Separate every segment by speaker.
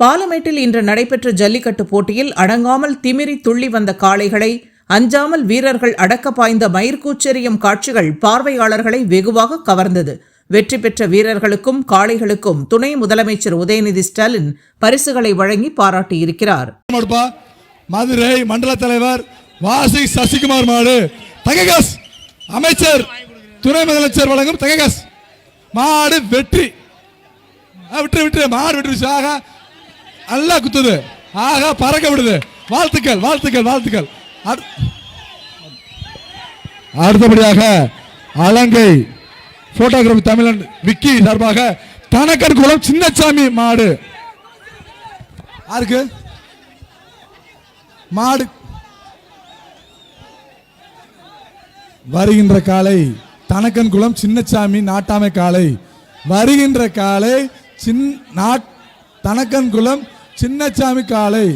Speaker 1: பாலமேட்டில் இன்று நடைபெற்ற ஜல்லிக்கட்டு போட்டியில் அடங்காமல் திமிரி துள்ளி வந்த காளைகளை அஞ்சாமல் வீரர்கள் அடக்க பாய்ந்த மயிர்கூச்செறியும் காட்சிகள் பார்வையாளர்களை வெகுவாக கவர்ந்தது. வெற்றி பெற்ற வீரர்களுக்கும் காளைகளுக்கும் துணை முதலமைச்சர் உதயநிதி ஸ்டாலின் பரிசுகளை வழங்கி பாராட்டியிருக்கிறார்.
Speaker 2: மதுரை மண்டல தலைவர் வாசி சசிகுமார் மாடு தககாஸ் அமைச்சர் துணை முதலமைச்சர் வழங்கும் தககாஸ் மாடு வெற்றி. விட்டு விட்டு மாடு வெற்றி நல்லா குத்துது. ஆகா பறக்க விடுது. வாழ்த்துக்கள் வாழ்த்துக்கள் வாழ்த்துக்கள். அடுத்தபடியாக அலங்கை போட்டோகிராஃபி தமிழன் விக்கி சார்பாக தனக்கன் குளம் சின்னசாமி மாடு. யாருக்கு? மாடு. வருகின்ற காலை தனக்கன் குளம் சின்னசாமி நாட்டாமை காலை. வருகின்ற காலை சின் நாட் தனக்கன் குளம் சின்னசாமி காலை.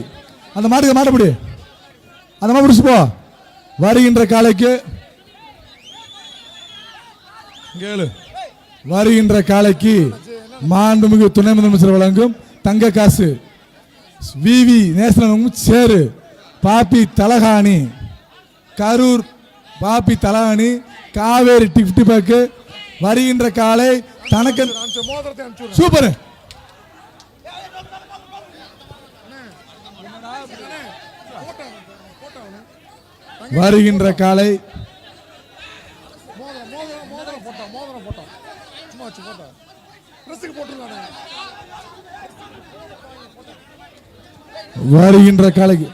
Speaker 2: அந்த மாட்டுக்கு மாட்டப்படி அந்த மாதிரி பிடிச்சு போ. வருகின்ற காலைக்கு. கேளு வருகின்ற காலைக்கு மாண்புமிகு துணை முதலமைச்சர் வழங்கும் தங்க காசு. விவி நேசனம் சேரு. பாப்பி தலகாணி. கரூர் பாப்பி தலகாணி. காவேரி டிஃப்டி பேக்கு வருகின்ற காலை தனக்கு சூப்பர். வருகின்ற காலை வருகின்ற காலைக்கு.